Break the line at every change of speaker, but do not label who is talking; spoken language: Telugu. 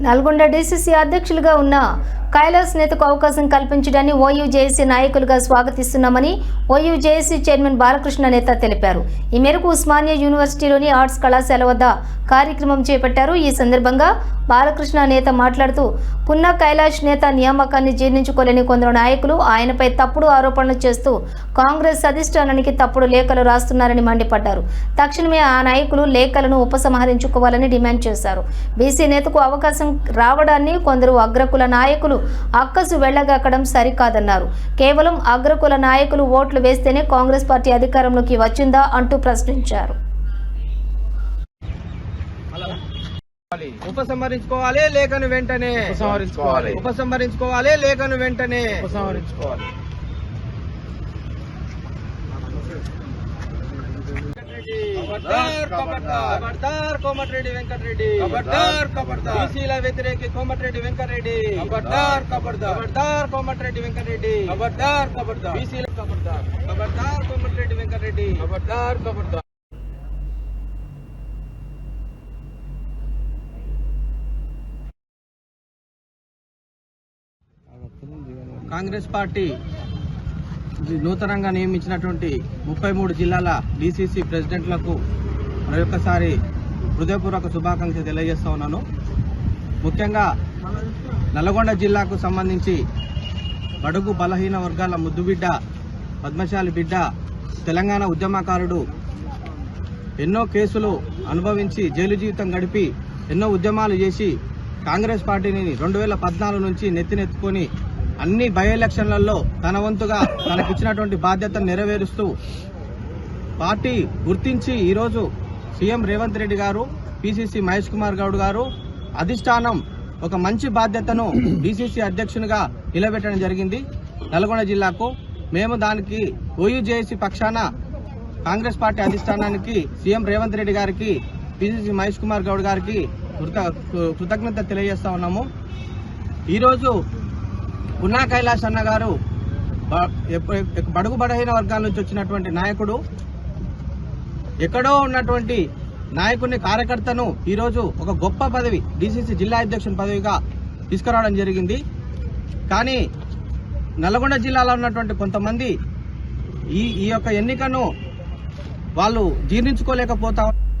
నల్గొండ డీసీసీ అధ్యక్షులుగా ఉన్న కైలాస్ నేతకు అవకాశం కల్పించడాన్ని ఓయూ జేఏసీ నాయకులుగా స్వాగతిస్తున్నామని ఓయూ జేఏసీ చైర్మన్ బాలకృష్ణ నేత తెలిపారు. ఈ మేరకు ఉస్మానియా యూనివర్సిటీలోని ఆర్ట్స్ కళాశాల వద్ద కార్యక్రమం చేపట్టారు. ఈ సందర్భంగా బాలకృష్ణ నేత మాట్లాడుతూ పున్న కైలాష్ నేత నియామకాన్ని జీర్ణించుకోలేని కొందరు నాయకులు ఆయనపై తప్పుడు ఆరోపణలు చేస్తూ కాంగ్రెస్ అధిష్టానానికి తప్పుడు లేఖలు రాస్తున్నారని మండిపడ్డారు. తక్షణమే ఆ నాయకులు లేఖలను ఉపసంహరించుకోవాలని డిమాండ్ చేశారు. బీసీ నేతకు అవకాశం రావడాన్ని కొందరు అగ్రకుల నాయకులు అక్కసు వెళ్ళగక్కడం సరికాదన్నారు. కేవలం అగ్రకుల నాయకులు ఓట్లు వేస్తేనే కాంగ్రెస్ పార్టీ అధికారంలోకి వచ్చిందా అంటూ ప్రశ్నించారు.
ఉపసంహరించుకోవాలి లేఖను వెంటనే.
ఉపసంహరించుకోవాలి.
ఉపసంహరించుకోవాలి లేఖను వెంటనే.
ఉపసంహరించుకోవాలి.
ఖబర్దార్ ఖబర్దార్ కోమటిరెడ్డి వెంకటరెడ్డి
ఖబర్దార్, ఖబర్దార్.
బీసీల వ్యతిరేకి కోమటిరెడ్డి వెంకటరెడ్డి
ఖబర్దార్, ఖబర్దార్.
ఖబర్దార్ కోమటిరెడ్డి వెంకటరెడ్డి
ఖబర్దార్ ఖబర్దార్
బీసీల ఖబర్దార్ ఖబర్దార్ కోమటిరెడ్డి వెంకటరెడ్డి
ఖబర్దార్ ఖబర్దార్
కాంగ్రెస్ పార్టీ. నూతనంగా నియమించినటువంటి ముప్పై మూడు జిల్లాల డీసీసీ ప్రెసిడెంట్లకు మరొకసారి హృదయపూర్వక శుభాకాంక్షలు తెలియజేస్తా ఉన్నాను. ముఖ్యంగా నల్గొండ జిల్లాకు సంబంధించి బడుగు బలహీన వర్గాల ముద్దుబిడ్డ పద్మశాలి బిడ్డ తెలంగాణ ఉద్యమకారుడు ఎన్నో కేసులు అనుభవించి జైలు జీవితం గడిపి ఎన్నో ఉద్యమాలు చేసి కాంగ్రెస్ పార్టీని రెండు వేల పద్నాలుగు నుంచి నెత్తినెత్తుకొని అన్ని బై ఎలక్షన్లలో తన వంతుగా తనకిచ్చినటువంటి బాధ్యతను నెరవేరుస్తూ పార్టీ గుర్తించి ఈరోజు సీఎం రేవంత్ రెడ్డి గారు పిసిసి మహేష్ కుమార్ గౌడ్ గారు అధిష్టానం ఒక మంచి బాధ్యతను డిసిసి అధ్యక్షునిగా నిలబెట్టడం జరిగింది. నల్గొండ జిల్లాకు మేము దానికి ఓయూజేఏసీ పక్షాన కాంగ్రెస్ పార్టీ అధిష్టానానికి సీఎం రేవంత్ రెడ్డి గారికి పిసిసి మహేష్ కుమార్ గౌడ్ గారికి కృత కృతజ్ఞత తెలియజేస్తా ఉన్నాము. ఈరోజు పున్నా కైలాష్ అన్న గారు బడుగు బడహీన వర్గాల నుంచి వచ్చినటువంటి నాయకుడు ఎక్కడో ఉన్నటువంటి నాయకుని కార్యకర్తను ఈరోజు ఒక గొప్ప పదవి డిసిసి జిల్లా అధ్యక్షుని పదవిగా తీసుకురావడం జరిగింది. కానీ నల్గొండ జిల్లాలో ఉన్నటువంటి కొంతమంది ఈ ఈ యొక్క ఎన్నికను వాళ్ళు జీర్ణించుకోలేకపోతా